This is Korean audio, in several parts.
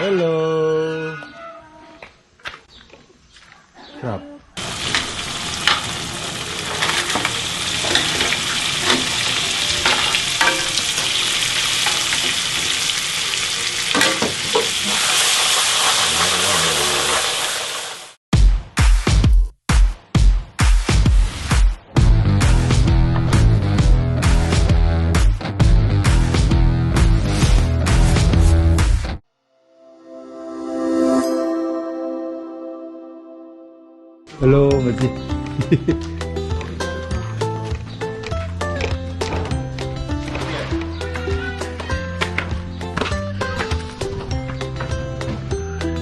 Hello. Crap. Mati.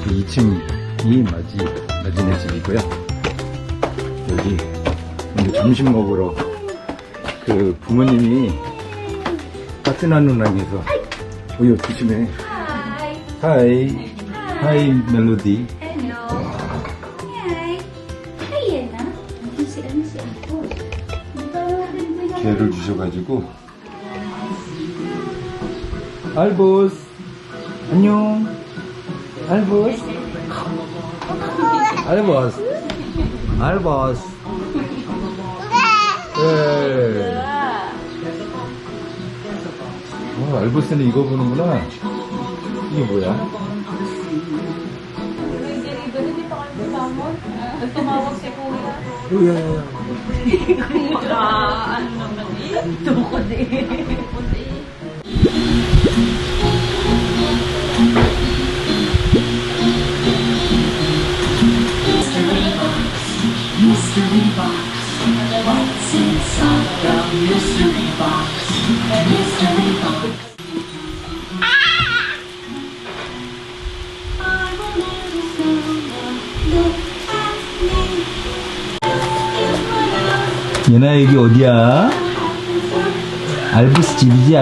이 2층이 마지, 마지네 집이고요. 여기 오늘 점심 먹으러 그 부모님이 따뜻한 누나에서 어여 조심해. Hi. 하이. 하이 멜로디. 개를 주셔가지고. 알보스 안녕. 알보스. 알보스. 알보스. 네. 어, 알보스는 이거 보는구나. 이게 뭐야? naman eh. Tukod eh. Tukod eh. Mystery box. What's inside the mystery box? Mystery box. 얘나 여기 어디야? 알부스 집이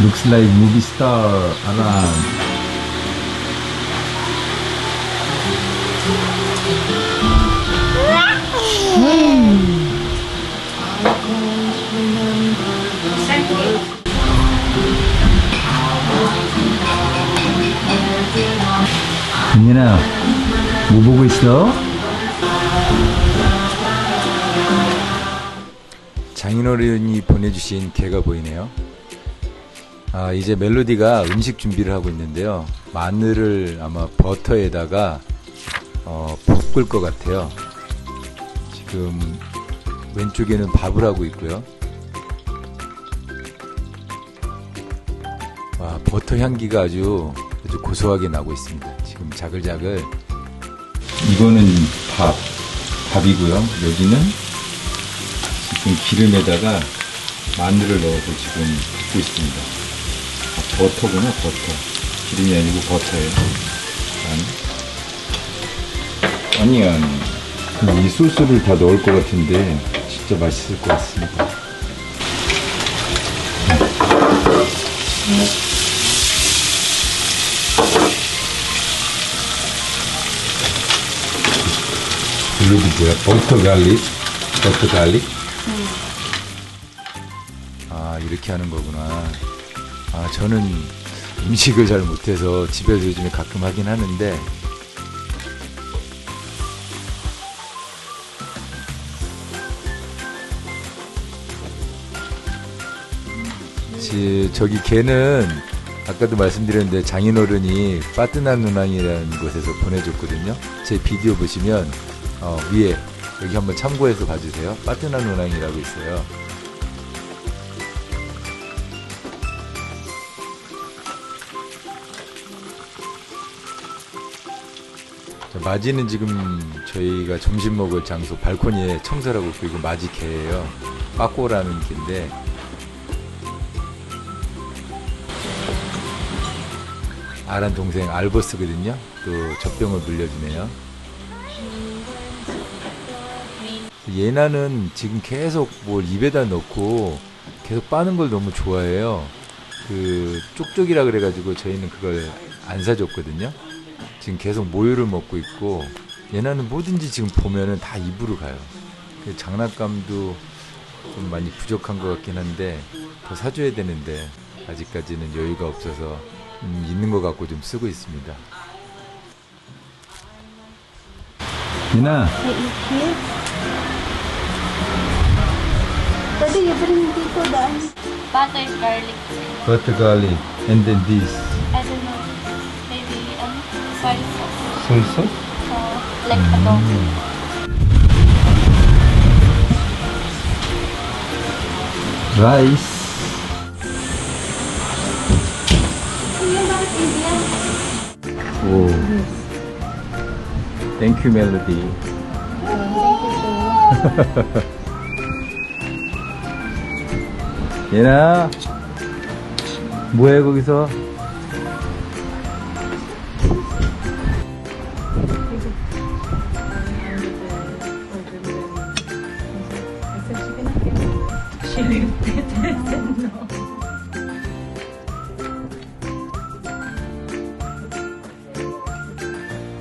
Looks like movie star around. 민현아, 뭐 보고 있어? 장인어른이 보내주신 개가 보이네요. 아, 이제 멜로디가 음식 준비를 하고 있는데요. 마늘을 아마 버터에다가 어, 볶을 것 같아요. 지금 왼쪽에는 밥을 하고 있고요. 와, 버터 향기가 아주, 아주 고소하게 나고 있습니다. 지금 자글자글. 이거는 밥, 밥이고요. 여기는 지금 기름에다가 마늘을 넣어서 지금 볶고 있습니다. 아, 버터구나, 버터. 기름이 아니고 버터예요. 난. 아니야. 이 소스를 다 넣을 것 같은데 진짜 맛있을 것 같습니다. 블루비 뭐야? 버터 갈릭? 버터 갈릭? 아 이렇게 하는 거구나. 아 저는 음식을 잘 못해서 집에서 요즘에 가끔 하긴 하는데 지, 저기 개는 아까도 말씀드렸는데 장인어른이 빠뜨난 누낭이라는 곳에서 보내줬거든요. 제 비디오 보시면 어, 위에 여기 한번 참고해서 봐주세요. 빠뜨난 누낭이라고 있어요. 마지는 지금 저희가 점심 먹을 장소 발코니에 청소를 하고 있고 이거 마지 개예요. 빠꼬라는 개인데 아란 동생 알보스거든요. 또 젖병을 물려주네요. 예나는 지금 계속 뭘 입에다 넣고 계속 빠는 걸 너무 좋아해요. 그 쪽쪽이라 그래가지고 저희는 그걸 안 사줬거든요. 지금 계속 모유를 먹고 있고 예나는 뭐든지 지금 보면은 다 입으로 가요. 그 장난감도 좀 많이 부족한 것 같긴 한데 더 사줘야 되는데 아직까지는 여유가 없어서 음, 있는 것 같고 좀 쓰고 있습니다. 예나 Pwede i-bring dito daan. Butter garlic. butter garlic and then this Uh, adobo. rice Kuya, bakit Indian? Oh. Thank you, Melody. 얘나, 뭐해, 거기서?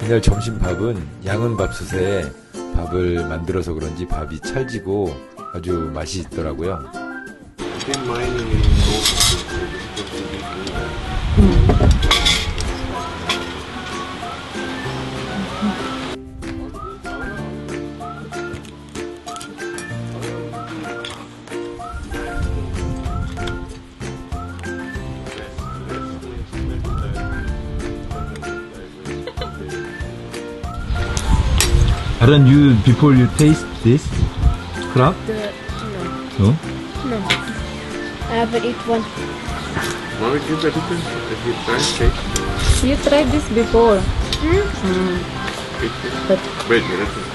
이날 점심 밥은 양은 밥솥에 밥을 만들어서 그런지 밥이 찰지고 아주 맛이 있더라고요. Aren't you before you taste this crab? no. No. I haven't eat one. Why would you better than if you try taste You tried this before. Hmm? Hmm. it? But wait a minute.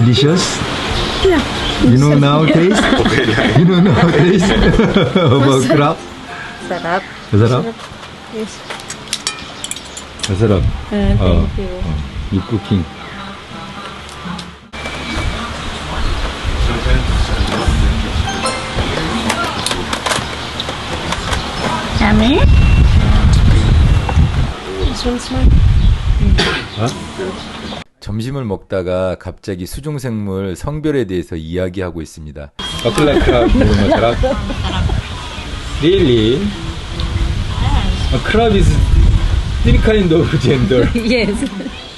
Delicious. Yeah. You know nowadays. you know nowadays about crab. Sarap. Masarap. Yes. Masarap. Uh, thank Oh. you. You cooking. Yummy. This one's mine. 점심을 먹다가 갑자기 수중생물 성별에 대해서 이야기하고 있습니다. 크랍 먹으면 masarap? Really? A crab is three kind of gender. yes.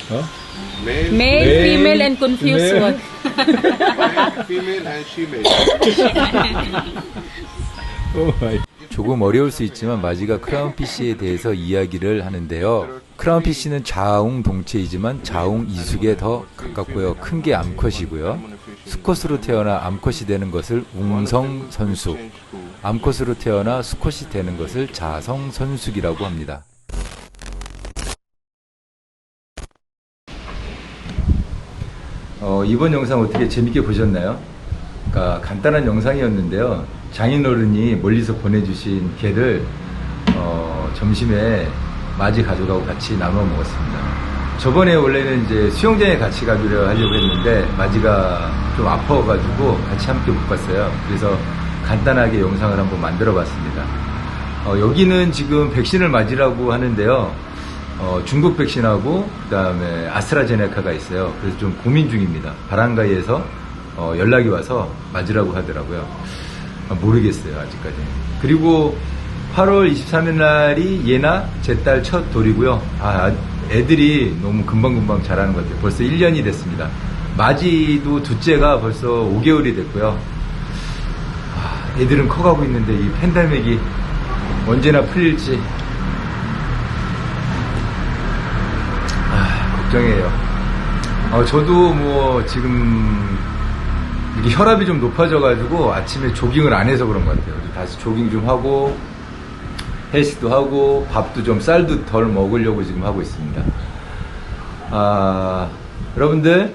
Huh? Male, Male, Male, female, and confused female. one. female, and female. Oh my. 조금 어려울 수 있지만 마지가 크라운피쉬에 대해서 이야기를 하는데요. 크라운피쉬는 자웅 동체이지만 자웅 이숙에 더 가깝고요. 큰 게 암컷이고요. 수컷으로 태어나 암컷이 되는 것을 웅성 선숙, 암컷으로 태어나 수컷이 되는 것을 자성 선숙이라고 합니다. 어, 이번 영상 어떻게 재밌게 보셨나요? 그러니까 간단한 영상이었는데요. 장인어른이 멀리서 보내주신 게를 어, 점심에 맞이 가져가고 같이 나눠 먹었습니다. 저번에 원래는 이제 수영장에 같이 가기로 하려고 했는데 맞이가 좀 아파가지고 같이 함께 못 갔어요. 그래서 간단하게 영상을 한번 만들어 봤습니다. 어, 여기는 지금 백신을 맞으라고 하는데요. 어, 중국 백신하고 그다음에 아스트라제네카가 있어요. 그래서 좀 고민 중입니다. 바람가이에서 어, 연락이 와서 맞으라고 하더라고요. 아, 모르겠어요 아직까지. 그리고 8월 23일 날이 얘나 제 딸 첫 돌이고요. 아 애들이 너무 금방금방 자라는 것 같아요. 벌써 1년이 됐습니다. 맞이도 둘째가 벌써 5개월이 됐고요. 아, 애들은 커가고 있는데 이 팬데믹이 언제나 풀릴지 아, 걱정이에요. 어, 저도 뭐 지금 이게 혈압이 좀 높아져가지고 아침에 조깅을 안 해서 그런 것 같아요. 다시 조깅 좀 하고 헬스도 하고 밥도 좀 쌀도 덜 먹으려고 지금 하고 있습니다. 아, 여러분들,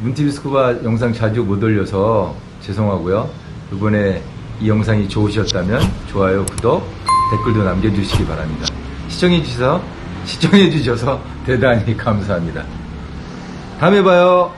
문티비 스쿠바 영상 자주 못 올려서 죄송하고요. 이번에 이 영상이 좋으셨다면 좋아요, 구독, 댓글도 남겨주시기 바랍니다. 시청해 주셔서, 시청해 주셔서 대단히 감사합니다. 다음에 봐요.